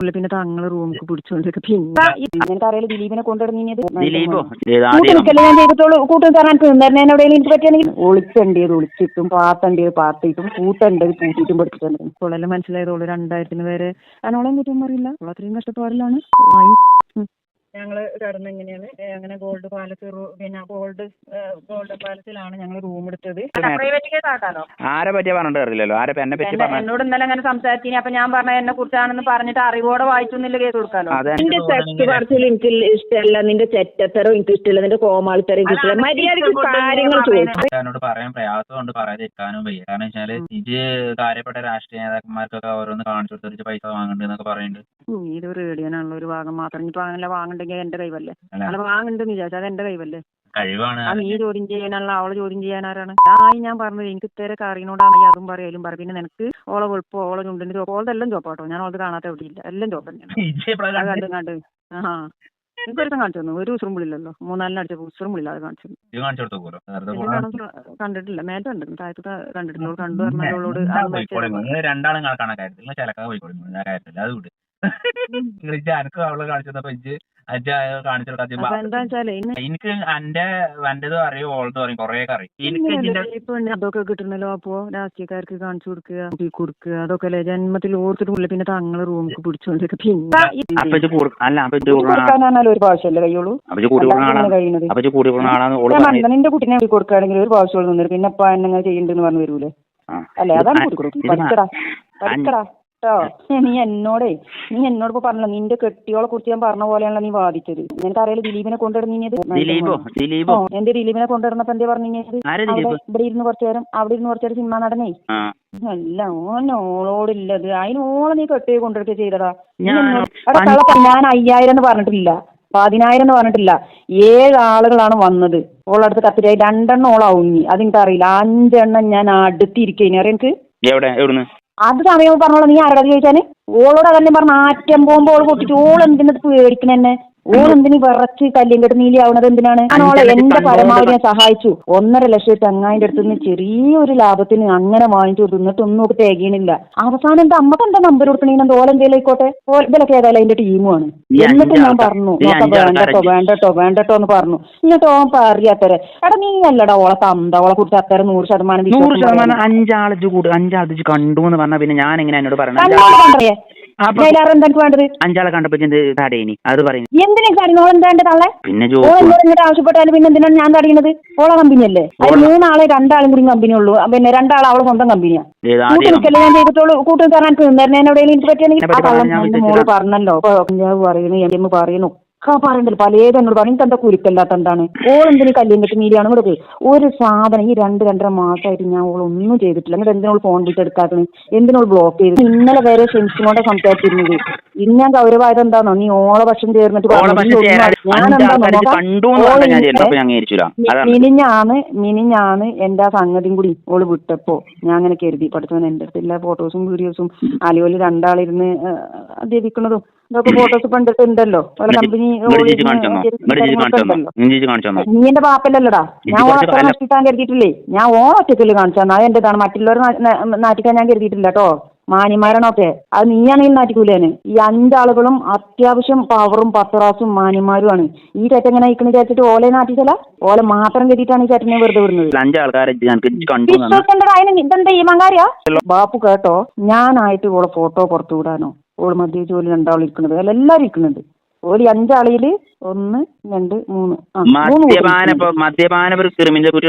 പുള്ളി പിന്നെ തങ്ങൾ റൂമിൽ പിടിച്ചോണ്ടിരിക്കും. പിന്നെ അങ്ങനത്തെ അറിയാലോ ദിലീപിനെ കൊണ്ടുവരുന്നത് ദിലീപോ ഞാൻ ചെയ്തിട്ടുള്ളൂ. കൂട്ടും തരാൻ തിന്നറിനെ എവിടെയെങ്കിലും എനിക്ക് പറ്റുകയാണെങ്കിൽ ഒളിച്ചണ്ടിയത് ഒളിച്ചിട്ടും പാത്തണ്ടിയത് പാത്തിട്ടും കൂട്ടണ്ടത് കൂട്ടിയിട്ടും പഠിച്ചിട്ടുണ്ട് പുള്ളെല്ലാം ഓൾ രണ്ടായിരത്തിന് വരെ അതിനോളം കുറ്റം അറിയില്ല. അത്രയും കഷ്ടപ്പാടിലാണ്. ആയി ഞങ്ങൾ കിടന്ന് എങ്ങനെയാണ് അങ്ങനെ ഗോൾഡ് പാലസ് പിന്നെ ഗോൾഡ് ഗോൾഡ് പാലസിലാണ് ഞങ്ങൾ റൂം എടുത്തത്. ആരെ പറ്റിയ പറഞ്ഞിട്ട് അറിയില്ലല്ലോ ആരെ എന്നെ പറ്റി എന്നോട് ഇന്നലെ അങ്ങനെ സംസാരിച്ചിനി. അപ്പൊ ഞാൻ പറഞ്ഞ എന്നെ കുറിച്ചാണെന്ന് പറഞ്ഞിട്ട് അറിവോടെ വായിച്ചൊന്നില്ല കേസ് കൊടുക്കാനോ? അതെ. നിന്റെ സെക്സ് പറച്ചിൽ എനിക്ക് ഇഷ്ടമല്ല നിന്റെ ചെറ്റത്തരം എനിക്ക് ഇഷ്ടമല്ല നിന്റെ കോമാളിത്തരം എനിക്ക് ഇഷ്ടമല്ല മര്യാദയ്ക്ക് കാര്യങ്ങൾ ചോദിച്ചു എന്നോട് പറയാൻ പ്രയാസമുണ്ട് പറയാതിരിക്കാനും വയ്യ. കാരണം വെച്ചാൽ ഇത് കാര്യപ്പെട്ട രാഷ്ട്രീയ നേതാക്കന്മാർക്കൊക്കെ ഓരോന്ന് കാണിച്ചു കൊടുത്തിട്ട് പൈസ വാങ്ങണ്ട് എന്നൊക്കെ പറയുന്നുണ്ട് ഉം, ഇത് ഒരു ഭാഗം മാത്രം. ഇനിയിപ്പോ അങ്ങനെ വാങ്ങണ്ടെങ്കിൽ എന്റെ കൈവല്ലേ? അല്ല. വാങ്ങണ്ടെന്ന് വിചാരിച്ചു. അത് എന്റെ കൈവല്ലേ? കഴിവാണ്. നീ ചോദ്യം ചെയ്യാനുള്ള അവളെ ചോദ്യം ചെയ്യാൻ ആരാണ്? ഞാൻ ഞാൻ പറഞ്ഞത് എനിക്ക് ഇത്തേരെ കറിനോടാണെങ്കിൽ അതും പറയലും. പറ പിന്നെ നിനക്ക് ഓളെ വെളുപ്പോ ഓളെ ചുണ്ടിന്റെ ചോപ്പ് ഓളെല്ലാം ചോപ്പാട്ടോ ഞാൻ ഓളത് കാണാത്ത എവിടെയില്ല. എല്ലാം ചോപ്പ് തന്നെയാണ്? കണ്ട്? കണ്ട് ആ എനിക്കൊരുത്തം കാണിച്ചു തന്നു. ഒരു ഉസുറുമ്പിളില്ലല്ലോ മൂന്നാലിന് അടിച്ച ഉസുറുമ്പിളില്ല അത് കാണിച്ചു കണ്ടിട്ടില്ല. മേലെ കണ്ടിരുന്നു താഴത്ത് കണ്ടിട്ടില്ല കണ്ടു പറഞ്ഞോളോട് രണ്ടാളും നിങ്ങൾ ചിലക്കാ പോയിക്കോളും. ഞാൻ കാര്യത്തില്ല അത് വിട്. ഇജ് അനക്ക് അവളെ കാണിച്ചു തന്നപ്പോ എനിക്ക് അജ് കാണിച്ചു അപ്പൊ എന്താ കൊടുക്കാ വെച്ചാലേ ഇന്ന് എനിക്ക് എന്റെ എന്റേതും അറിയും ഓളതും അറിയും കൊറേ അറിയും എനിക്ക് ഇതിന്റെ അതൊക്കെ കിട്ടണല്ലോ അപ്പോ രാഷ്ട്രീയക്കാർക്ക് കാണിച്ചു കൊടുക്കുക കൊടുക്കുക അതൊക്കെ അല്ലേ? ജന്മത്തിൽ ഓർത്തിട്ടില്ല പിന്നെ തങ്ങളെ റൂമിൽ പിടിച്ചോണ്ടിരിക്കും. പിന്നെ ഒരു പ്രാവശ്യമല്ലേ കഴിയുള്ളൂ? നിന്റെ കുട്ടിനെ കൊടുക്കുകയാണെങ്കിൽ ഒരു പ്രാവശ്യം നിന്നിട്ട് പിന്നെ അപ്പൊ എന്നെ ചെയ്യണ്ടെന്ന് പറഞ്ഞു വരൂലേ. അല്ലേ? അതാണ് കൊടുക്കണം കൂടി കൊടുക്കും പഠിക്കടാ പഠിക്കടാ കേട്ടോ. നീ എന്നോടേ നീ എന്നോട് ഇപ്പൊ പറഞ്ഞല്ലോ നിന്റെ കെട്ടിയോളെ കുറിച്ച് ഞാൻ പറഞ്ഞ പോലെയാണല്ലോ നീ വാദിച്ചത്. നിനക്ക് അറിയാലോ ദിലീപിനെ കൊണ്ടുവരുന്നത് ദിലീപോ ദിലീപോ. എന്റെ ദിലീപിനെ കൊണ്ടുവരുന്നപ്പോ എന്താ പറഞ്ഞു ഇവിടെ ഇരുന്ന് കുറച്ചു നേരം അവിടെ ഇരുന്ന് കുറച്ചു നേരം സിനിമ നടനേ. അല്ല ഓൻ അതിനോളം നീ കെട്ടി കൊണ്ടുവരുക ചെയ്തടാ ഞാൻ അയ്യായിരം എന്ന് പറഞ്ഞിട്ടില്ല. പതിനായിരം എന്ന് പറഞ്ഞിട്ടില്ല. ഏഴ് ആളുകളാണ് വന്നത്. ഓളടുത്ത് കത്തിരി രണ്ടെണ്ണം ഓളാവുങ്ങി അതെനിക്ക് അറിയില്ല. അഞ്ചെണ്ണം ഞാൻ അടുത്തിരിക്കുന്നു അറിയാം എനിക്ക് എവിടെ? എവിടുന്ന്? അത് സമയം പറഞ്ഞോളൂ നീ ആരോടാ ചോദിച്ചാൽ ഓളോട് അതന്നെ പറഞ്ഞ? ആറ്റം പോകുമ്പോ ഓൾ പൊട്ടിച്ചു ഓൾ എന്തിനത് പേടിക്കണെന്നെ ഓൾ എന്തിനീ വിറച്ച് കല്ലും കെട്ട് നീലിയാവണത് എന്തിനാണ്? ഓളെ എന്റെ പരമാവധി ഞാൻ സഹായിച്ചു. ഒന്നര ലക്ഷം ചങ്ങായിന്റെ അടുത്ത് നിന്ന് ചെറിയൊരു ലാഭത്തിന് അങ്ങനെ വാങ്ങിച്ചു കൊടുത്തു. എന്നിട്ട് ഒന്നും ഒക്കെ തികയണില്ല. അവസാനം എന്റെ അമ്മയ്ക്ക് എന്താ നമ്പർ കൊടുക്കണേന്ന് ഓൾ എന്തേലും ആയിക്കോട്ടെ? ഓലത്തിലൊക്കെ ഏതായാലും അതിന്റെ ടീമുമാണ് എന്നിട്ട് ഞാൻ പറഞ്ഞു വേണ്ടട്ടോ വേണ്ടട്ടോ വേണ്ടട്ടോ എന്ന് പറഞ്ഞു. എന്നിട്ട് ഓൻ പറയാത്തരെ എടാ നീ അല്ലടാ ഓളെ തന്ത ഓളെ കുറിച്ച് അത്തരം നൂറ് ശതമാനം നൂറ് ശതമാനം അഞ്ചാൾ കൂട് അഞ്ചാൾ കണ്ടു എന്ന് പറഞ്ഞാൽ പിന്നെ ഞാൻ എങ്ങനെ എന്നോട് പറയണത് കണ്ടോണ്ട് കണ്ടേ അപ്പൊ ഇതിലാരും എന്താ എനിക്ക് വേണ്ടത്? അഞ്ചാളെ കണ്ടപ്പോ തടയിനി അത് പറയുന്നു എന്തിനാ കാര്യം ഓൾ എന്താ എന്റെ തള്ളെ? പിന്നെ ഇങ്ങോട്ട് ആവശ്യപ്പെട്ടാലും പിന്നെ എന്തിനാണ് ഞാൻ തടയുന്നത് ഓളെ കമ്പനി അല്ലേ? അത് മൂന്നാളെ രണ്ടാളും കൂടി കമ്പനി ഉള്ളൂ. പിന്നെ രണ്ടാൾ അവളെ സ്വന്തം കമ്പനിയാ ഏത് കൂട്ടി ആദ്യം നിൽക്കല്ലേ ഞാൻ ചെയ്തിട്ടുള്ളൂ. കൂട്ടി തരാൻ എനിക്ക് നിന്നേരം എവിടെയെങ്കിലും എനിക്ക് പറ്റിയാണെങ്കിൽ. പറഞ്ഞല്ലോ. പറയുന്നു എം പറയുന്നു. ഒക്കെ പറയണ്ടല്ലോ പലതും എന്നോട് പറയും തന്റെ കുരുക്കല്ലാത്ത എന്താണ്? ഓൾ എന്തിനു കല്ലും കെട്ടി നീലിയാണ് ഇവിടെ ഒരു സാധനം ഈ രണ്ട് രണ്ടര മാസമായിട്ട് ഞാൻ ഓളൊന്നും ചെയ്തിട്ടില്ല. എന്നിട്ട് എന്തിനോൾ ഫോൺ വിളിച്ച് എടുക്കാത്തത്? എന്തിനോൾ ബ്ലോക്ക് ചെയ്തു ഇന്നലെ വരെ ക്ഷമിച്ചുകൊണ്ട് സംസാരിച്ചിരുന്നത്. ഇന്ന് ഞാൻ ഗൗരവമായത് എന്താണോ നീ ഓളെ ഭക്ഷണം ചേർന്നിട്ട് മിനിഞ്ഞാണ് മിനിഞ്ഞാണ് എന്റെ ആ സംഗതിയും കൂടി ഓൾ വിട്ടപ്പോ ഞാൻ അങ്ങനെ കരുതി. പഠിച്ചവൻ എന്റെ അടുത്ത് എല്ലാ ഫോട്ടോസും വീഡിയോസും അലിയോൽ രണ്ടാളിരുന്ന് അധ്യപിക്കണതും ഇതൊക്കെ ഫോട്ടോസ് കമ്പനി തന്നോ? തന്നോ? ഇങ്ങോട്ട് ചേച്ചി കാണിച്ചു തന്നോ? നീ എന്റെ ഇത് ഞാൻ ഓളെ കാലം- നശിപ്പിക്കാൻ കരുതിയിട്ടില്ലേ? ഞാൻ ഓളെ ഒറ്റക്കൽ കാണിച്ചു. അത് എന്റേതാണ്? മറ്റുള്ളവർ നാട്ടിക്കാൻ ഞാൻ കരുതിയിട്ടില്ല കേട്ടോ. മാന്യന്മാരാണൊക്കെ. അത് നീയാണെങ്കിൽ നാട്ടിക്കൂലേന് ഈ അഞ്ചാളുകളും അത്യാവശ്യം പവറും പത്രാസും മാന്യന്മാരുമാണ്. ഈ ചേട്ടൻ എങ്ങനെ അയക്കണ വിചാരിച്ചിട്ട് ഓലെ നാട്ടിച്ചല്ല ഓലെ മാത്രം കരുതിയിട്ടാണ് ഈ ചേട്ടനെ വെറുതെ വിടുന്നത്. ഇതെന്താ ഈ മങ്കാരിയാ? ബാപ്പു കേട്ടോ ഞാനായിട്ട് ഓളെ ഫോട്ടോ പുറത്തു വിടാനോ? ഓൾ മധ്യ ജോലി രണ്ടാളും ഇരിക്കുന്നത്. അല്ല എല്ലാരും ഇരിക്കുന്നുണ്ട്. ഓൽ അഞ്ചാളിൽ ഒന്ന് രണ്ട് മൂന്ന് ഒരു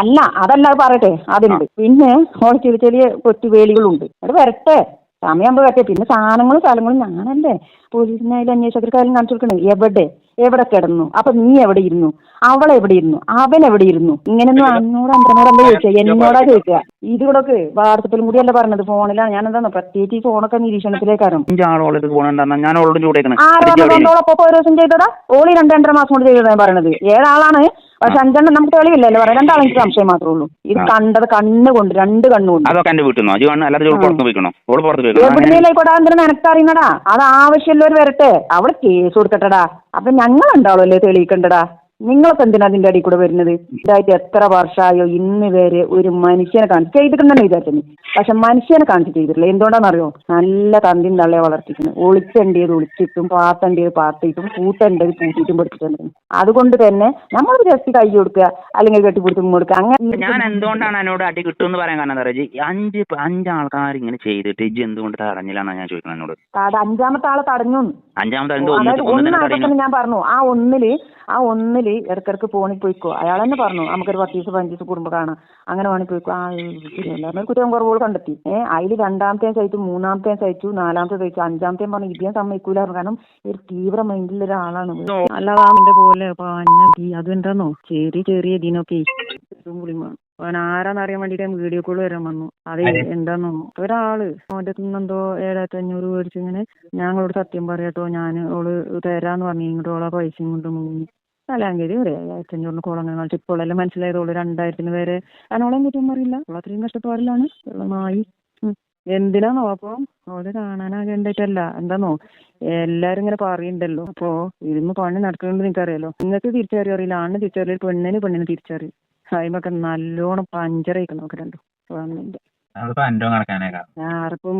അല്ല അതല്ല അത് പറയട്ടെ. അതുണ്ട്. പിന്നെ ഓളെ ചെറിയ ചെറിയ കൊച്ചു വേലികളുണ്ട്. അത് വരട്ടെ. സമയം സമയമാകുമ്പോൾ വരട്ടെ. പിന്നെ സാധനങ്ങളും സ്ഥലങ്ങളും ഞാനല്ലേ പോലീസിനായാലും അന്വേഷകർക്കായാലും കാണിച്ചു കൊടുക്കണേ? എവിടെ? എവിടെ കിടന്നു? അപ്പൊ നീ എവിടെ ഇരുന്നു? അവൾ എവിടെ ഇരുന്നു? അവൻ എവിടെ ഇരുന്നു? ഇങ്ങനെയൊന്നും അന്നോട് അന്തനോടല്ല ചോദിക്കുക എന്നോടാ ചോദിക്കുക ഇതിലൂടെ വാട്സപ്പിലും കൂടി അല്ല പറഞ്ഞത്? ഫോണിലാണ്. ഞാൻ എന്താണ് പ്രത്യേകിച്ച് ഈ ഫോണൊക്കെ നിരീക്ഷണത്തിലേക്കാരും? ഞാൻ ഓളോട് ചൂടേക്കണം. ആരോടൊപ്പം ഓരോ ദിവസം ചെയ്തതാ? ഓളി രണ്ട് രണ്ടര മാസം കൊണ്ട് ചെയ്തതാ പറയണത്. ഏഴാളാണ് പക്ഷെ അഞ്ചെണ്ണം നമുക്ക് തെളിവില്ലല്ലോ. പറയാം. രണ്ടാളും എനിക്ക് സംശയം മാത്രമേ ഉള്ളൂ. ഇത് കണ്ടത് കണ്ണുകൊണ്ട് രണ്ട് കണ്ണുകൊണ്ട് അതൊക്കെ എന്റെ വീട്ടിൽ നിന്നോ അജി വേണം അല്ലാതെ ഓൾ ആ. പുറത്ത് പോയിക്കണോ? ഓൾ പുറത്ത് പോയിക്കണോ? എവിടുന്നേലും ആയിക്കോട്ടെ എന്തിനാ നിനക്ക് അറിയുന്നടാ അത് ആവശ്യമുള്ളവർ വരട്ടെ. അവിടെ കേസ് കൊടുത്തിട്ടടാ. അപ്പൊ ഞങ്ങൾ ഉണ്ടാവുമല്ലേ തെളിയിക്കണ്ടടാ? നിങ്ങളൊക്കെ എന്തിനാ അതിന്റെ അടിയിൽ കൂടെ വരുന്നത്? ഇതായിട്ട് എത്ര വർഷമായോ ഇന്ന് വരെ ഒരു മനുഷ്യനെ കാണിച്ചു ചെയ്തിട്ടുണ്ടെന്ന് വിചാരിച്ചു പക്ഷെ മനുഷ്യനെ കാണിച്ചു ചെയ്തിട്ടില്ല. എന്തുകൊണ്ടാണെന്നറിയോ? നല്ല തന്തിയും തള്ളയെ വളർത്തിക്കുന്നത് ഒളിച്ചേണ്ടത് ഒളിച്ചിട്ടും പാത്തേണ്ടത് പാത്തിയിട്ടും കൂട്ടേണ്ടത് കൂട്ടിയിട്ടും പഠിച്ചിട്ടുണ്ട് അതുകൊണ്ട് തന്നെ നമ്മൾ ജസ്റ്റ് കൈ കൊടുക്കുക അല്ലെങ്കിൽ കെട്ടിപ്പിടിച്ചും കൊടുക്കുക അങ്ങനെ ഞാൻ എന്തുകൊണ്ടാണ് എന്നോട് അടി കിട്ടുമെന്ന് പറയാൻ കാരണം എന്താ പറയുക അഞ്ച് അഞ്ച് ആൾക്കാർ ഇങ്ങനെ ചെയ്തിട്ട് ഇജ്ജ് എന്തുകൊണ്ട് തടഞ്ഞില്ലാന്നാണ് ഞാൻ ചോദിക്കുന്നത് എന്നോട് അഞ്ചാമത്തെ ആളെ തടഞ്ഞു. അഞ്ചാമത്തെ ഞാൻ പറഞ്ഞു. ആ ഒന്നിൽ ആ ഒന്നിൽ ഇടക്കിടക്ക് ഫോണിൽ പോയിക്കോ. അയാൾ തന്നെ പറഞ്ഞു നമുക്കൊരു പത്ത് ദിവസം പതിനഞ്ച് ദിവസം കുടുംബം കാണാം. അങ്ങനെ വേണമെങ്കിൽ പോയിക്കോ. ആ എല്ലാവരും കുറ്റം കുറവുകൾ കണ്ടെത്തി. ഏഹ് അതിൽ രണ്ടാമത്തെ സഹിച്ചു മൂന്നാമത്തെ സഹിച്ചു നാലാമത്തെ സഹിച്ചു അഞ്ചാമത്തെ പറഞ്ഞു ഇതിനെ സമ്മതിക്കൂലായിരുന്നു. കാരണം ഒരു തീവ്ര മൈൻഡിലുള്ള ഒരാളാണ് അല്ലാതെ അവന്റെ പോലെ അതെന്താന്നോ ചെറിയ ചെറിയ ഇതിനൊക്കെ ഇതും പുളിമാണ് അവൻ ആരാന്നറിയാൻ വേണ്ടിട്ട് വീഡിയോ കോൾ വരാൻ വന്നു. അത് എന്താന്നോ? ഒരാൾ അവന്റെ എന്തോ ഏഴായിരത്തി അഞ്ഞൂറ് മേടിച്ചിങ്ങനെ ഞാൻ ഞങ്ങളോട് സത്യം പറയാട്ടോ ഞാൻ ഓൾ തരാന്ന് പറഞ്ഞു ഇങ്ങോട്ട് ഓളാ പൈസയും കൊണ്ട് മുങ്ങി. നാലാങ്കേരി ഒരു ആയിരത്തി അഞ്ഞൂറിന് കുളങ്ങൾ കളിച്ച് ഇപ്പോഴെല്ലാം മനസ്സിലായതുള്ളൂ രണ്ടായിരത്തിന് വരെ. അതിനോളം കിട്ടും പറയില്ല ഓൾ അത്രയും കഷ്ടപ്പാടിലാണ്. വെള്ളമായി. ഉം. എന്തിനാന്നോ? അപ്പൊ ഓൾ കാണാനാകേണ്ടിട്ടല്ല എന്താന്നോ? എല്ലാരും ഇങ്ങനെ പറയുണ്ടല്ലോ. അപ്പൊ ഇരുന്ന് പണി നടക്കുന്നുണ്ട് നിനക്കറിയാലോ? നിങ്ങൾക്ക് തിരിച്ചറിയോ? അറിയില്ല. ആണ് തിരിച്ചറിയില്ല പെണ്ണിന് പെണ്ണിന് തിരിച്ചറിയും? അതിമൊക്കെ നല്ലോണം പഞ്ചറയിക്കണം നോക്ക് രണ്ടും. ഗവൺമെന്റ്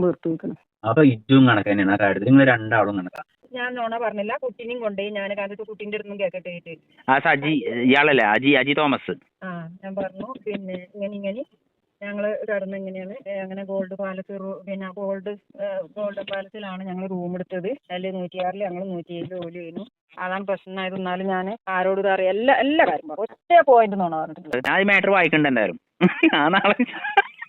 വെറുപ്പ് വെക്കണം അപ്പൊ ഇജും കണക്ക് തന്നെയാണ്. ആ കാര്യത്തിൽ നിങ്ങൾ രണ്ടാളും കണക്കാം. ഞാൻ നോണ പറഞ്ഞില്ല. കുട്ടീനെയും കൊണ്ടുപോയി ഞാൻ കണ്ടിട്ട് കുട്ടീന്റെ അടുത്തും കേക്കട്ടെ ആ സജി ഇയാളല്ലേ? അജി അജി തോമസ്. ആ ഞാൻ പറഞ്ഞു. പിന്നെ ഇങ്ങനെ ഇങ്ങനെ. ഞങ്ങൾ കിടന്ന് ഇങ്ങനെയാണ്. അങ്ങനെ ഗോൾഡ് പാലസ് പിന്നെ ഗോൾഡ് ഗോൾഡ് പാലസിലാണ് ഞങ്ങൾ റൂം എടുത്തത്. അതിൽ നൂറ്റിയാറിൽ ഞങ്ങൾ നൂറ്റി ഏഴ് ജോലി ചെയ്യുന്നു. അതാണ് പ്രശ്നമായത് എന്നാലും ഞാൻ ആരോടും ഇത് അറിയാം എല്ലാ എല്ലാ കാര്യം പറഞ്ഞു ഒറ്റ പോയിന്റ് നോണ പറഞ്ഞിട്ടുണ്ട് ഞാൻ മാറ്റർ വായിക്കണ്ട എന്തായാലും. ആ നാളെ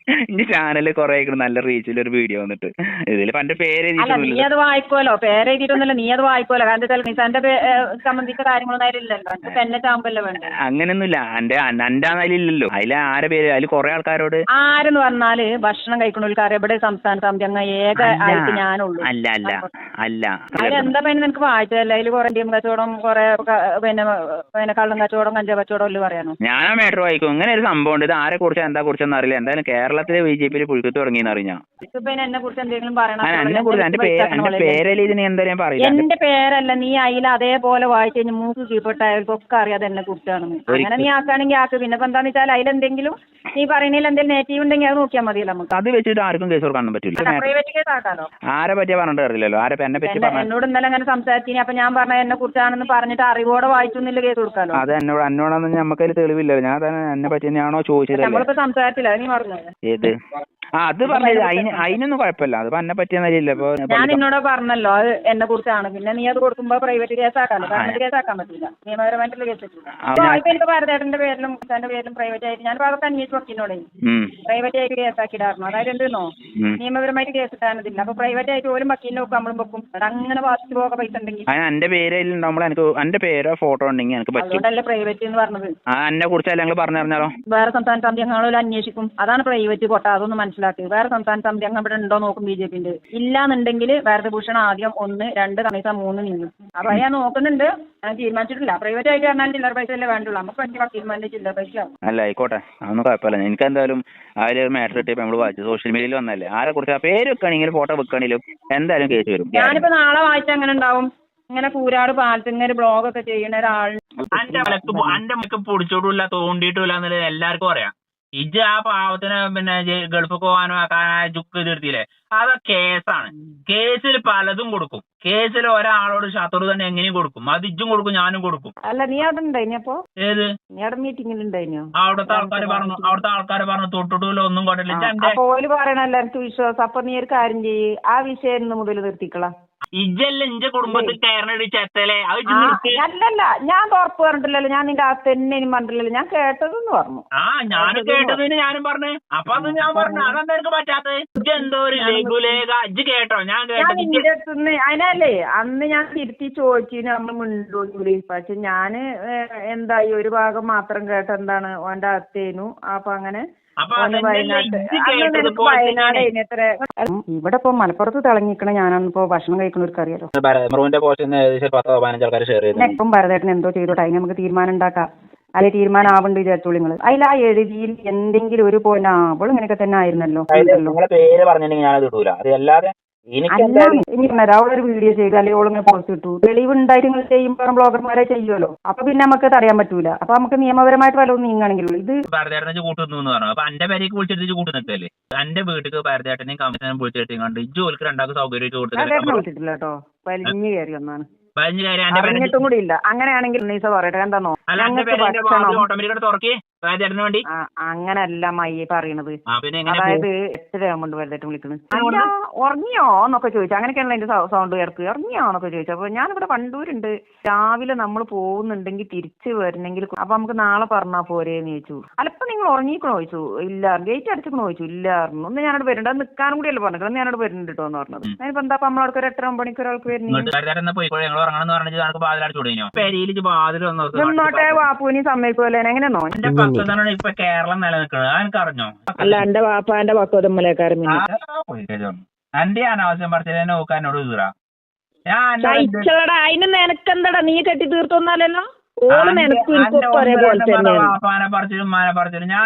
എന്റെ ചാനലിൽ കൊറേ നല്ല റീച്ചിൽ ഒരു വീഡിയോ വന്നിട്ട്. ഇതിൽ എന്റെ പേര് അല്ല നീ അത് വായിക്കുമല്ലോ പേര് എഴുതിയിട്ടൊന്നുമില്ല നീ അത് വായിക്കുമല്ലോ കാരണം നിസാന്റെ സംബന്ധിച്ച കാര്യങ്ങളൊന്നും അതിലില്ലല്ലോ. എന്നെ ചാമ്പല്ലേ വേണ്ടത്? അങ്ങനെയൊന്നുമില്ല എന്റെ എന്റെ അതിലില്ലല്ലോ. അതിൽ ആരെ പേര് അതിൽ കൊറേ ആൾക്കാരോട് ആരെന്ന് പറഞ്ഞാൽ ഭക്ഷണം അറിയാം. ഇവിടെ സംസ്ഥാന സമിതി അങ്ങ് ഏക ആയിട്ട് ഞാനുള്ളൂ. അല്ല അല്ല. അല്ല. അതിലെന്താ പിന്നെ നിനക്ക് വായിച്ചതല്ല അതിൽ കൊറേ ടീം കച്ചവടം കൊറേ പിന്നെ പിന്നെ കള്ളം കച്ചവടം കഞ്ചാവ് കച്ചവടം എല്ലാം പറയാനോ ഞാൻ മേട്ടർ വായിക്കും. ഇങ്ങനെ ഒരു സംഭവം ഉണ്ട് ഇത് ആരെ കുറിച്ച് എന്താ കുറിച്ചൊന്നും അറിയില്ല എന്തായാലും കേരളത്തിലെ ബി ജെ പിയിൽ പുഴുക്കത്ത് തുടങ്ങിയെന്ന് അറിഞ്ഞാ? എന്നെ കുറിച്ച് എന്തെങ്കിലും പറയണം? എന്നെ കുറിച്ച് എന്റെ പേര് എന്റെ പേരല്ലേ ഇതിന് എന്താ ഞാൻ പറയില്ല. എന്റെ പേരല്ല നീ അയില അതേപോലെ വായിച്ചു കഴിഞ്ഞാൽ മൂക്ക് കീഴ്പ്പെട്ടായവർക്കൊക്കെ അറിയാതെ എന്നെ കുറിച്ചാണെന്ന്. അങ്ങനെ നീ ആക്കാണെങ്കിൽ ആക്ക്. പിന്നെ എന്താന്ന് വെച്ചാൽ അതിലെന്തെങ്കിലും നീ പറയുന്നതിൽ എന്തെങ്കിലും നെറ്റീവ് ഉണ്ടെങ്കിൽ അത് നോക്കിയാൽ മതിയല്ലോ നമുക്ക്. അത് വെച്ചിട്ട് ആർക്കും കേസ് കൊടുക്കാൻ പറ്റില്ല പ്രൈവറ്റ് കേസ് ആക്കാലോ? ആരെ പറ്റിയ പറഞ്ഞിട്ട് അറിയില്ലല്ലോ? ആരെ എന്നെ പറ്റി എന്നോട് ഇന്നലെ അങ്ങനെ സംസാരിച്ചിനി. അപ്പൊ ഞാൻ പറഞ്ഞ എന്നെ കുറിച്ചാണെന്ന് പറഞ്ഞിട്ട് അറിവോടെ വായിച്ചു എന്നില്ല കേസ് കൊടുക്കാലോ? അത് എന്നോട് എന്നോടൊന്നും നമുക്കതിൽ തെളിവില്ല. ഞാൻ തന്നെ എന്നെ പറ്റി തന്നെയാണോ ചോദിച്ചത് നമ്മളിപ്പോ സംസാരിച്ചില്ല. നീ പറഞ്ഞു? ഏത്? ആ അത് പറഞ്ഞത് അതിന് അതിനൊന്നും കുഴപ്പമില്ല. അത് എന്നെ പറ്റിയെന്നറിയില്ല ഇപ്പൊ ഞാൻ നിന്നോട് പറഞ്ഞല്ലോ അത് എന്നെ കുറിച്ചാണ്. പിന്നെ നീ അത് കൊടുക്കുമ്പോ പ്രൈവറ്റ് കേസ് ആക്കാലോ ഗവൺമെന്റ് കേസ് ആക്കാൻ പറ്റില്ല നിയമപരമായിട്ടുള്ള കേസ് ഇപ്പൊ എനിക്ക് ഭാരതേട്ടന്റെ പേരിലും മുത്താന്റെ പേരിലും പ്രൈവറ്റ് ആയിട്ട് ഞാൻ ഭാഗത്ത് അന്വേഷിച്ച് വക്കീലിനോട് ഉം, പ്രൈവറ്റ് ആയിട്ട് കേസ് ആക്കിയിടായിരുന്നു. അതായത് എന്തെന്നോ. നിയമപരമായിട്ട് കേസ് ഇട്ടാനതില്ല അപ്പൊ പ്രൈവറ്റ് ആയിട്ട് പോലും വക്കീലിനെ നോക്കും നമ്മളും വെക്കും. അങ്ങനെ വാസിച്ച് പോകാൻ പൈസ ഉണ്ടെങ്കിൽ എന്റെ പേരിൽ ഉണ്ടാകുമ്പോൾ എനിക്ക് എന്റെ പേരോ ഫോട്ടോ ഉണ്ടെങ്കിൽ എനിക്ക് അതുകൊണ്ടല്ലേ പ്രൈവറ്റ് എന്ന് പറഞ്ഞത്. ആ എന്നെ കുറിച്ച് അല്ലെങ്കിൽ പറഞ്ഞറിഞ്ഞാലോ വേറെ സംസ്ഥാനത്ത് അന്വേഷിക്കും. അതാണ് പ്രൈവറ്റ് കൊട്ട അതൊന്ന് മനസ്സിലാക്കി. വേറെ സംസ്ഥാന സമിതി അംഗം ഇവിടെ ഉണ്ടോ നോക്കും ബി ജെ പിന്റെ ഇല്ലാന്നുണ്ടെങ്കിൽ ഭാരതഭൂഷൺ ആദ്യം ഒന്ന് രണ്ട് കണീസ മൂന്ന് നീങ്ങും അപ്പൊ ഞാൻ നോക്കുന്നുണ്ട്. ഞാൻ തീരുമാനിച്ചിട്ടില്ല. പ്രൈവറ്റ് ആയിട്ട് പറഞ്ഞാൽ ചില്ലറ പൈസ അല്ലേ വേണ്ടുള്ളൂ. നമുക്ക് വേണ്ടി തീരുമാനിച്ച ചില്ലറ പൈസ അല്ല ആയിക്കോട്ടെ. അതൊന്നും കുഴപ്പമില്ല. എനിക്ക് എന്തായാലും അതിൽ മാറ്റർ കിട്ടിയപ്പോൾ നമ്മൾ വായിച്ചു. സോഷ്യൽ മീഡിയയിൽ വന്നല്ലേ ആരെ കുറിച്ച് ആ പേര് വെക്കുകയാണെങ്കിലും ഫോട്ടോ വെക്കുകയാണെങ്കിലും എന്തായാലും കേസ് വരും. ഞാനിപ്പോ നാളെ വായിച്ച അങ്ങനെ ഉണ്ടാവും? ഇങ്ങനെ കൂരാട് പാലത്തിങ്ങനെ ബ്ലോഗ് ഒക്കെ ചെയ്യുന്ന ഒരാൾ അന്റെ പൊടിച്ചോടില്ല തോണ്ടിയിട്ടില്ല എന്നുള്ളത് എല്ലാവർക്കും അറിയാം. ഇജ്ജ് ആ പാവത്തിന് പിന്നെ ഗൾഫ് പോകാനോ ജുക്ക് തീർത്തില്ലേ അത് കേസാണ്. കേസിൽ പലതും കൊടുക്കും. കേസിൽ ഒരാളോട് ശത്രു തന്നെ എങ്ങനെയും കൊടുക്കും. അത് ഇജ്ജും കൊടുക്കും ഞാനും കൊടുക്കും. അല്ല നീ അവിടെ ഉണ്ടായിനപ്പോ ഏത്? നീ അവിടെ മീറ്റിംഗിൽ ഉണ്ടായിനോ? അവിടുത്തെ ആൾക്കാർ പറഞ്ഞു അവിടുത്തെ ആൾക്കാർ പറഞ്ഞു തൊട്ടിട്ടില്ല ഒന്നും കൊണ്ടില്ല. ഓൽ പറയണ എല്ലാവർക്കും വിശ്വാസം. അപ്പൊ നീ ഒരു കാര്യം ചെയ്യ്. ആ വിഷയം മുതൽ നിർത്തിക്കളാം. ഇജ്ജല്ല ഇന്റെ കുടുംബത്തിൽ കേറണടി ചെത്തലെ? അല്ലല്ല ഞാൻ തുറപ്പ് പറഞ്ഞിട്ടില്ലല്ലോ. ഞാൻ നിന്റെ അകത്ത് തന്നെ ഇനി പറഞ്ഞിട്ടില്ലല്ലോ. ഞാൻ കേട്ടതെന്ന് പറഞ്ഞു. ആ ഞാൻ കേട്ടതിന് ഞാനും പറഞ്ഞു. അപ്പൊ അത് ഞാൻ പറഞ്ഞു. അതെന്താ എനിക്ക് പറ്റാത്തത്? ഇജ്ജ് എന്തോ ഒരു ലഘുലേഖ. ഇജ്ജ് കേട്ടോ ഞാൻ കേട്ടത്. നിന്റെ അടുത്തുനിന്ന് അതിനല്ലേ അന്ന് ഞാൻ തിരുത്തി ചോദിച്ചു നമ്മൾ മിണ്ടൂലേ പക്ഷെ ഞാൻ എന്തായി? ഒരു ഭാഗം മാത്രം കേട്ടെന്താണ് ഓന്റെ അകത്തേനു. അപ്പൊ അങ്ങനെ ഇവിടെ ഇപ്പൊ മലപ്പുറത്ത് തിളങ്ങിക്കണ ഞാനാണ് ഇപ്പൊ ഭക്ഷണം കഴിക്കുന്നവർക്ക് അറിയാലോ കറിയല്ലോ. ഇപ്പം ഭരതേട്ടൻ എന്തോ ചെയ്തോട്ടെ? അതിന് നമുക്ക് തീരുമാനം ഉണ്ടാക്കാം. അല്ലെ തീരുമാനം ആവുന്നുണ്ട് വിചാരിച്ചോളൂ നിങ്ങൾ അതിൽ ആ എഴുതിയിൽ എന്തെങ്കിലും ഒരു പോയിന്റ് ആ അവൾ ഇങ്ങനെയൊക്കെ തന്നെ ആയിരുന്നല്ലോ. അവളൊരു വീഡിയോ ചെയ്തു അല്ലെങ്കിൽ ഓളിങ്ങനെ പോസ്റ്റ് ഇട്ടു. തെളിവ് ഉണ്ടായിട്ട് നിങ്ങൾ ചെയ്യുമ്പോൾ ബ്ലോഗർമാരെ ചെയ്യുമല്ലോ അപ്പൊ പിന്നെ നമുക്ക് തടയാൻ പറ്റൂല. അപ്പൊ നമുക്ക് നിയമപരമായിട്ട് വല്ലതും നീങ്ങാണെങ്കിലും ഇത് ഭാരതേട്ടനെ കൂട്ടുന്നു എന്ന് പറഞ്ഞു? അപ്പൊ എന്റെ പേരേക്ക് വിളിച്ചിട്ട് കൂട്ടു നിൽക്കല്ലേ എന്റെ വീട്ടിക്ക് ഭാരതേട്ടനെയും കമ്മീഷനും വിളിച്ചിട്ട് കണ്ട് ജോലിക്ക് രണ്ടാൾക്ക് സൗകര്യം അതേട്ടനെ കൊടുത്തിട്ട് വിളിച്ചിട്ടില്ല കേട്ടോ. വലിഞ്ഞു കയറി ഒന്നാണ് കൂടി ഇല്ല. അങ്ങനെയാണെങ്കിൽ നീസ പറയട്ടെ. എന്താണോ ഓട്ടോമാറ്റിക്കായിട്ട് തുറക്കി. ഭാരതേട്ടന് വേണ്ടി? അങ്ങനല്ല മയ്യെ പറയണത്. അതായത് അതായത് എട്ടരയാകുമ്പോൾ വലുതായിട്ട് വിളിക്കണ്. അല്ല ഉറങ്ങിയോ എന്നൊക്കെ ചോദിച്ചു. അങ്ങനെയൊക്കെയാണല്ലോ എന്റെ സൗണ്ട് ചേർക്ക് ഉറങ്ങിയോ എന്നൊക്കെ ചോദിച്ചു. അപ്പൊ ഞാനിവിടെ വണ്ടൂരുണ്ട് രാവിലെ നമ്മൾ പോകുന്നുണ്ടെങ്കിൽ തിരിച്ചു വരണമെങ്കിൽ അപ്പൊ നമുക്ക് നാളെ പറഞ്ഞാ പോരേന്ന് ചോദിച്ചു. അല്ലപ്പോ നിങ്ങൾ ഉറങ്ങിക്കണോ ചോദിച്ചു. ഇല്ല ഗേറ്റ് അടിച്ചിക്കണോ ചോദിച്ചു. ഇല്ലായിരുന്നു ഒന്ന് ഞാനോട് വരുന്നുണ്ട്. അത് നിൽക്കാനും കൂടിയല്ലേ പറഞ്ഞത്. ഞാനോട് വരുന്നുണ്ട് കേട്ടോ എന്ന് പറഞ്ഞത്. ഞാനിപ്പോ എന്താ നമ്മളവിടെ ഒരു എട്ടര മണിക്ക് ഒരാൾക്ക് വരുന്നുണ്ട് വാപ്പുവിനി സമ്മതിക്കുമല്ലോ എങ്ങനെയാണോ പക്കത്താണ് ഇപ്പൊ കേരളം നിലനിൽക്കുന്നത്? അതെനിക്ക് അറിഞ്ഞോ? അല്ല എന്റെ വാപ്പാന്റെ പക്വതമ്മലേക്കാരൻ എന്റെ അനാവശ്യം പറിച്ചത് നോക്കാൻ എന്നോട് കീറാ ഞാൻ അതിന് നിനക്കെന്താടാ? നീ കെട്ടി തീർത്തൊന്നാലല്ലോ?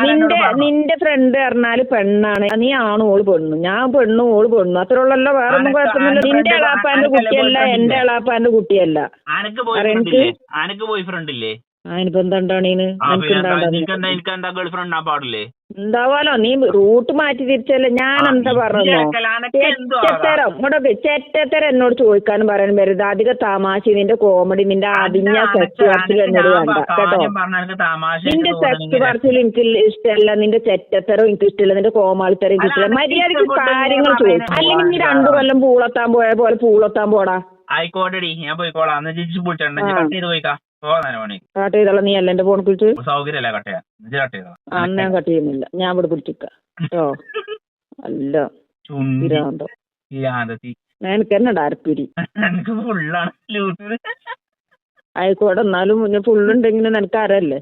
നിന്റെ നിന്റെ ഫ്രണ്ട് പറഞ്ഞാൽ പെണ്ണാണ്. നീ ആണ് ഓൾ പെണ്ണു. ഞാൻ പെണ്ണു ഓൾ പെണ്ണു. അത്ര ഉള്ളല്ലോ വേറെ ഒന്നും കുഴപ്പമൊന്നുമില്ല നിന്റെ അളാപ്പാന്റെ എളാപ്പാന്റെ കുട്ടിയല്ല എന്റെ ഇല്ലേ? എളാപ്പാന്റെ കുട്ടിയല്ല. അനക്ക് ബോയ് ഫ്രണ്ട് ഇല്ലേ? അതിനിപ്പോ എന്താണ്ടാണീന് ആ എനിക്ക് പിന്നെ എനിക്കെന്താ എനിക്കെന്താ ഗേൾ ഫ്രണ്ട് ഉണ്ടാ പാടില്ലേ? ഉണ്ടാവാലോ നീ റൂട്ട് മാറ്റി തിരിച്ചല്ലേ ഞാൻ എന്താ പറഞ്ഞോ ചെറ്റത്തരം ഇവിടെ ചെറ്റത്തരം എന്നോട് ചോദിക്കാനും പറയാനും വരരുത്. അധിക തമാശ നിന്റെ കോമഡി നിന്റെ അടിഞ്ഞ സെക്സ് പറച്ചിൽ എന്നോട് വേണ്ട കേട്ടോ? നിന്റെ സെക്സ് പറച്ചിൽ എനിക്ക് ഇഷ്ടമല്ല നിന്റെ ചെറ്റത്തരം എനിക്ക് ഇഷ്ടമല്ല നിന്റെ കോമാളിത്തരം എനിക്ക് ഇഷ്ടമില്ല മര്യാദയ്ക്ക് കാര്യങ്ങൾ ചോദിക്കും. അല്ലെങ്കിൽ നീ. രണ്ടു കൊല്ലം പൂളത്താൻ പോയ പോലെ പൂളത്താൻ പോടാ. ആയിക്കോട്ടെടി ഞാൻ പോയിക്കോളാം. കട്ട് പോയിക്കാ. കട്ട് ചെയ്തോളാം നീ അല്ല എന്റെ ഫോൺ സൗകര്യമല്ല കട്ട് കട്ട് അന്ന് ഞാൻ കട്ട് ചെയ്യുന്നില്ല. ഞാൻ ഇവിടെ പിടിച്ചിക്ക കേട്ടോ അല്ല. ഇല്ലാതെ എനിക്ക് തന്നെ ഡാർപ്പിരി ആയിക്കോട്ടെ എന്നാലും ഫുള്ളുണ്ടെങ്കിലും നിനക്ക് ആരല്ലേ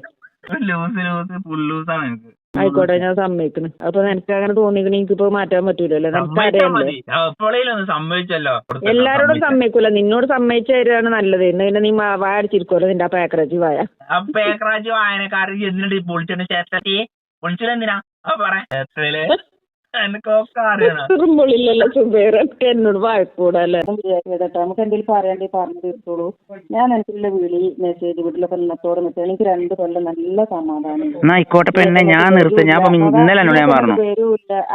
ലൂസ് ലൂസ് ഫുൾ ലൂസാണ് എനിക്ക്. ആയിക്കോട്ടെ ഞാൻ സമ്മതിക്കുന്നു. അപ്പൊ നിനക്ക് അങ്ങനെ തോന്നിക്കണ എനിക്കിപ്പോ മാറ്റാൻ പറ്റൂലല്ലോ. നിനക്ക് അറിയാമല്ലോ എപ്പോഴേലും സമ്മതിച്ചല്ലോ. എല്ലാരോടും സമ്മതിക്കൂല. നിന്നോട് സമ്മതിച്ചു തരാണ് നല്ലത്. എന്ന് പിന്നെ നീ വാടിച്ചിരിക്കുമല്ലോ നിന്റെ ആ പേക്കറേജ് വായ. പേക്രാജ് വായനക്കാരൻ എന്തിനാ പൊളിച്ചിട്ട് പൊളിച്ചിട്ടെന്തിനാ ആ പറ. അറിയണം കുറുമ്പുള്ളില്ലല്ലോ സുബേറൊക്കെ എന്നോട് വായക്കൂടല്ലേ നമുക്ക് എന്തെങ്കിലും പറയണ്ടേ പറഞ്ഞു തീർത്തോളൂ. ഞാൻ എനിക്കുള്ള വിളി മെസ്സേജ് വീട്ടിലൊക്കെ നിന്നത്തോടെ നിൽക്കുക എനിക്ക് രണ്ട് കൊല്ലം നല്ല സമാധാനം ആയിക്കോട്ടെ പെണ്ണെ ഞാൻ നിർത്തി. ഞാൻ ഇന്നലെ എന്നോട് ഞാൻ പറഞ്ഞു.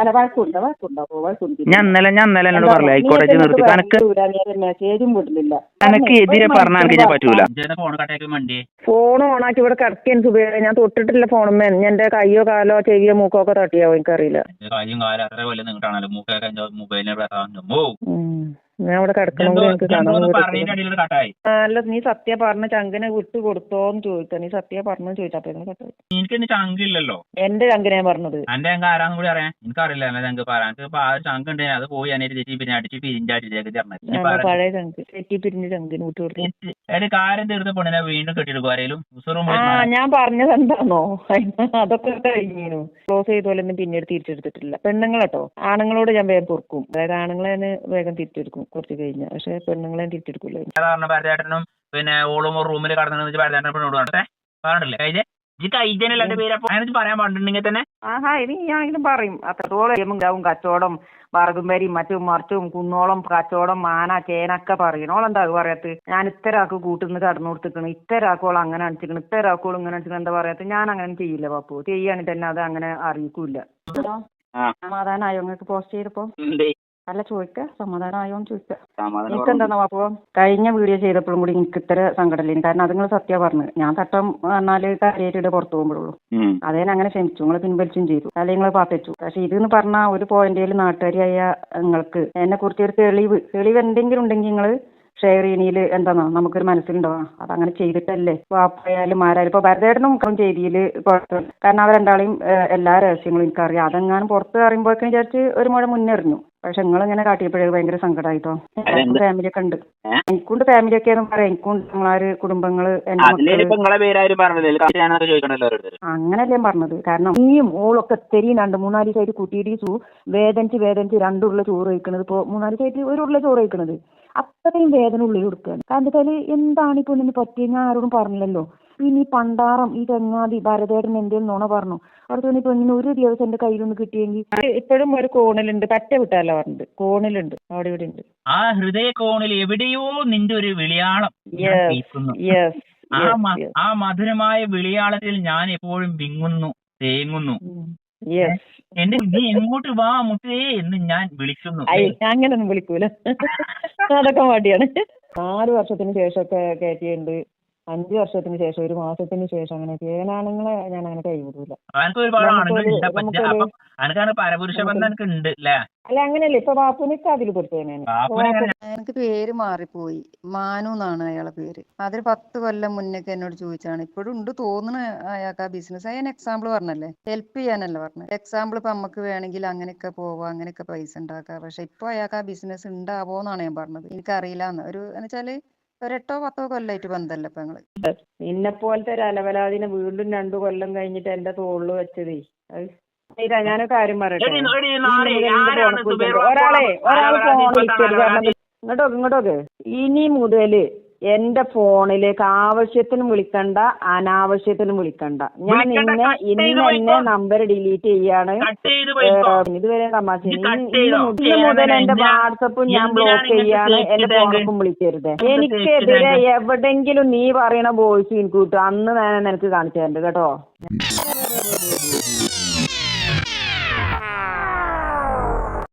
അല്ല വഴക്കുണ്ടോ വഴക്കുണ്ടാവോ വഴക്കുണ്ട് ഞാൻ ഇന്നലെ ഞാൻ ഇന്നലെ എന്നോട് പറഞ്ഞു ആയിക്കോട്ടെ നിർത്തി. കണക്ക് മെസ്സേജും വിടുന്നില്ല കണക്ക് എതിരെ പറഞ്ഞാൽ ഞാൻ പറ്റൂല. ഫോൺ ഓൺ ആക്കി ഫോൺ ഓണാക്കി ഇവിടെ കിടക്കാൻ സുബേറെ ഞാൻ തൊട്ടിട്ടില്ല ഫോണുമേ എന്റെ കയ്യോ കാലോ ചെവിയോ മൂക്കോ ഒക്കെ തട്ടിയാവോ? എനിക്കറിയില്ല. അത്ര കൊല്ലം നിങ്ങട്ടാണല്ലോ മൂക്കാക്കാൻ മൊബൈലിനെ പ്രസാദം ഓ. ഞാൻ ഇവിടെ കിടക്കണമെങ്കിൽ എനിക്ക് കാണാൻ അല്ല നീ സത്യ പറഞ്ഞ ചങ്കിനെ വിട്ടു കൊടുത്തോന്ന് ചോദിച്ചാ നീ സത്യ പറഞ്ഞു ചോദിച്ചാ എനിക്ക് ചങ്കില്ലല്ലോ. എന്റെ ചങ്കിനെ പറഞ്ഞത്. എന്റെ ചങ്ക് ആരാന്ന് കൂടി എനിക്കറിയില്ല ചങ്ക് പറയാൻ എനിക്ക് ആ ചങ്ക് ഉണ്ട്. അത് പോയി ചേച്ചി പിന്നെ അടിച്ച് പിരിഞ്ചാടിച്ചേക്ക് പഴയ ചങ്ക്. തെറ്റി പിരിഞ്ഞ ചങ്കിന് വിട്ടു കൊടുത്തു. എന്റെ കാര്യം തീർത്ത പെണ്ണിനെ വീണ്ടും കെട്ടിയെടുക്കും ഞാൻ പറഞ്ഞത് എന്താണോ അതൊക്കെ കഴിഞ്ഞു ക്ലോസ് ചെയ്തോലൊന്നും പിന്നീട് തിരിച്ചെടുത്തിട്ടില്ല. പെണ്ണുങ്ങളെട്ടോ ആണുങ്ങളോട് ഞാൻ വേഗം പൊറുക്കും. അതായത് ആണുങ്ങളെ വേഗം തിരിച്ചെടുക്കും. കുറച്ച് കഴിഞ്ഞ. പക്ഷെ പെണ്ണുങ്ങളെ ഞാൻ തിരിച്ചെടുക്കില്ല പറഞ്ഞ ഭരതേട്ടനും പിന്നെ ഓളും റൂമിൽ കടന്നു ഭരതേട്ടൻ പെണ്ണോട് പറഞ്ഞേ പറഞ്ഞില്ലേ കഴിഞ്ഞ ഈ കൈജനല്ല എന്റെ പേര്? അപ്പൊ അതിനകത്ത് പറയാൻ പാടുണ്ടെങ്കിൽ തന്നെ. ആഹാ ഇനി ഞാനെങ്കിലും പറയും. അത്രത്തോളം ഉണ്ടാവും കച്ചവടം വറകും വരിയും മറ്റും മറിച്ചും കുന്നോളം കച്ചവടം മാന ചേനൊക്കെ പറയണോളം ഓളെന്താ പറയാത്ത? ഞാൻ ഇത്തരാക്ക് കൂട്ടുന്ന കടന്നു കൊടുത്തിക്കണ് ആക്കോൾ അങ്ങനെ അണിച്ചിരിക്കണം ഇത്ര ആക്കോൾ ഇങ്ങനെ അണിച്ചിരിക്കണം എന്താ പറയാത്ത? ഞാൻ അങ്ങനെ ചെയ്യില്ല പപ്പു ചെയ്യാണെങ്കിൽ തന്നെ അത് അങ്ങനെ അറിയിക്കൂല സമാധാനായോ? സമാധാനമായോ നിങ്ങൾക്ക് പോസ്റ്റ് ചെയ്തപ്പോ? അല്ല ചോദിക്ക. സമാധാനം ആയോന്ന് ചോദിക്ക. സമാധാനം എനിക്ക് എന്താ അപ്പോ കഴിഞ്ഞ വീഡിയോ ചെയ്തപ്പോഴും കൂടി എനിക്ക് ഇത്ര സങ്കടമില്ല കാരണം അത് നിങ്ങൾ സത്യം പറഞ്ഞു ഞാൻ തട്ടം പറഞ്ഞാൽ കാര്യമായിട്ട് പുറത്തു പോകുമ്പോഴുള്ളൂ. അതേ അങ്ങനെ ക്ഷമിച്ചു. നിങ്ങൾ പിൻവലിച്ചും ചെയ്തു. അല്ലെങ്കിൽ നിങ്ങൾ പാത്തച്ചു പക്ഷെ ഇതെന്ന് പറഞ്ഞാൽ ഒരു പോയിന്റിൽ നാട്ടുകാരിയായ നിങ്ങൾക്ക് എന്നെ കുറിച്ച് ഒരു തെളിവ്. തെളിവ് എന്തെങ്കിലും ഉണ്ടെങ്കിൽ നിങ്ങൾ ഷെയർ ചെയ്യണീൽ എന്താണോ നമുക്കൊരു മനസ്സിലുണ്ടാവാം. അങ്ങനെ ചെയ്തിട്ടല്ലേ? വാപ്പയായാലും ആരായാലും ഇപ്പൊ ഭരതേട്ടനും ചെയ്തിയിൽ കുഴപ്പമില്ല കാരണം അവർ രണ്ടാളെയും എല്ലാ രഹസ്യങ്ങളും എനിക്കറിയാം. അതെങ്ങാനും പുറത്ത് അറിയുമ്പോഴൊക്കെ വിചാരിച്ച് ഒരു മുഴ മുന്നേറിഞ്ഞു. പക്ഷെ നിങ്ങളിങ്ങനെ കാട്ടിയപ്പോഴേ ഭയങ്കര സങ്കടമായിട്ടോ? ഫാമിലി ഒക്കെ ഉണ്ട്? എനിക്കുണ്ട് ഫാമിലി ഒക്കെ എന്ന് പറയാം. എനിക്കുണ്ട് ഞങ്ങളാര് കുടുംബങ്ങൾ അങ്ങനല്ലേ ഞാൻ പറഞ്ഞത്. കാരണം ഈ ഓളൊക്കെ തെരിയും രണ്ട് മൂന്നാൽ സൈഡ് കുട്ടിയുടെ ചൂ വേദനിച്ച് വേദനിച്ച് രണ്ടുള്ള ചോറ് കഴിക്കണത് ഇപ്പോ മൂന്നാൽ സൈഡ് ഒരു ഉള്ള ചോറ് കഴിക്കണത്. അത്രയും വേദന ഉള്ളിൽ കൊടുക്കുകയാണ് കാരണം എന്താണ് ഇപ്പൊ ഇതിന് പറ്റിയത് ഞാൻ ആരോടും പറഞ്ഞില്ലല്ലോ. പിന്നെ ഈ പണ്ടാറം ഈ ചങ്ങാതി ഭരതേട്ടൻ എന്തേലും നുണ പറഞ്ഞു. അടുത്ത ഇപ്പൊ ഇങ്ങനെ ഒരു ദിവസം എന്റെ കയ്യിലൊന്ന് കിട്ടിയെങ്കിൽ ഇപ്പോഴും ഒരു കോണിലുണ്ട്. പറ്റ വിട്ടല്ല പറഞ്ഞിട്ട്. കോണിലുണ്ട്. അവിടെ ഇവിടെ ഉണ്ട്. ആ ഹൃദയ കോണിൽ എവിടെയോ നിന്റെ ഒരു വിളിയാളം ആ മധുരമായ വിളിയാളത്തിൽ ഞാൻ എപ്പോഴും വിങ്ങുന്നു തേങ്ങുന്നു. എന്റെ നീ എങ്ങോട്ട് വാ മുത്തേ എന്ന് ഞാൻ വിളിക്കുന്നു. അങ്ങനെ അങ്ങനൊന്നും വിളിക്കൂല. അതൊക്കെ മടിയാണ്. നാല് വർഷത്തിന് ശേഷമൊക്കെ കയറ്റിയുണ്ട് അഞ്ച് വർഷത്തിന് ശേഷം ഒരു മാസത്തിന് ശേഷം അങ്ങനെ ചേനാണുങ്ങളെ ഞാൻ അങ്ങനെ കൈവിടൂല. അല്ലേ അല്ല അങ്ങനെയല്ല. ഇപ്പൊ ബാപ്പുനിക്ക് അതിൽ കൊടുത്തേനെ ബാപ്പുനെ അങ്ങനെ എനിക്ക് പേര് മാറിപ്പോയി. മാനു എന്നാണ് അയാളെ പേര്. അതൊരു പത്ത് കൊല്ലം മുന്നേക്ക് എന്നോട് ചോദിച്ചാണ് ഇപ്പോഴും ഉണ്ട് തോന്നുന്നു അയാൾക്ക് ആ ബിസിനസ്. അയാൻ എക്സാമ്പിൾ പറഞ്ഞല്ലേ? ഹെൽപ്പ് ചെയ്യാനല്ല പറഞ്ഞത് എക്സാമ്പിൾ ഇപ്പൊ നമുക്ക് വേണമെങ്കിൽ അങ്ങനെയൊക്കെ പോവാം അങ്ങനെയൊക്കെ പൈസ ഉണ്ടാക്കാം. പക്ഷെ ഇപ്പൊ അയാൾക്ക് ആ ബിസിനസ് ഉണ്ടാവോ എന്നാണ് ഞാൻ പറഞ്ഞത്. എനിക്കറിയില്ല എന്ന് ഒരു എന്ന് വെച്ചാൽ ഒരു എട്ടോ പത്തോ കൊല്ലായിട്ട് ബന്ധമല്ല ഇപ്പൊ ഞങ്ങൾ. നിന്നെ പോലത്തെ ഒരു അലവലാതിനെ വീണ്ടും രണ്ടു കൊല്ലം കഴിഞ്ഞിട്ട് എന്റെ തോളിൽ വെച്ചതേ. ഇതാ ഞാനൊരു കാര്യം പറയട്ടെ. എടി, എടി, ഇനി നാളെ ആരാണ് സുബൈർ വിളിക്കരുത്. ഒരാളെ? ഒരാൾ ഫോൺ ഇപ്പൊ കാരണം ഇങ്ങോട്ടോക്ക് ഇങ്ങോട്ടോക്ക് ഇനി മുതൽ എന്റെ ഫോണിലേക്ക് ആവശ്യത്തിനും വിളിക്കണ്ട അനാവശ്യത്തിനും വിളിക്കണ്ട. ഞാൻ ഇന്ന് ഇന്നെ. എന്നെ നമ്പർ ഡിലീറ്റ് ചെയ്യാണ്. ഇതുവരെ തമാശ? മുതൽ എന്റെ വാട്സപ്പും ഞാൻ ബ്ലോക്ക് ചെയ്യാണ് എന്റെ? ഫോണൊപ്പം വിളിക്കരുത്. എനിക്കെതിരെ എവിടെങ്കിലും നീ പറയണ വോയിസ് എനിക്ക് കിട്ടും. അന്ന് ഞാൻ നിനക്ക് കാണിച്ചു തരണ്ട് കേട്ടോ.